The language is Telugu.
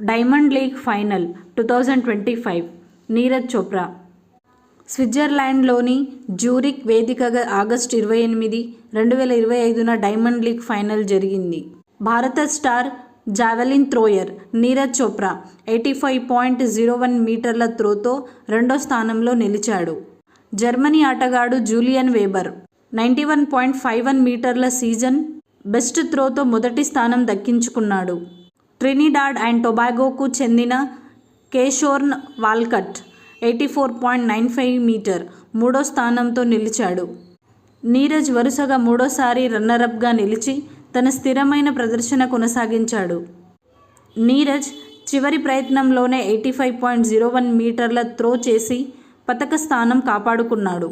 Diamond League final two thousand twenty five. Neeraj Chopra. స్విట్జర్లాండ్లోని జ్యూరిక్ వేదికగా ఆగస్టు ఇరవై ఎనిమిది రెండు వేల ఇరవై ఐదున డైమండ్ లీగ్ ఫైనల్ జరిగింది. భారత star javelin thrower Neeraj Chopra eighty five point zero one మీటర్ల త్రోతో రెండో స్థానంలో నిలిచాడు. జర్మనీ ఆటగాడు Julian Weber ninety one point five one మీటర్ల సీజన్ బెస్ట్ త్రోతో మొదటి స్థానం దక్కించుకున్నాడు. ట్రినిడాడ్ అండ్ టొబాగోకు చెందిన Keshorn Walcott eighty four point nine five metre మూడో స్థానంతో నిలిచాడు. నీరజ్ వరుసగా మూడోసారి రన్నరప్గా నిలిచి తన స్థిరమైన ప్రదర్శన కొనసాగించాడు. నీరజ్ చివరి ప్రయత్నంలోనే eighty five point zero one మీటర్ల త్రో చేసి పతక స్థానం కాపాడుకున్నాడు.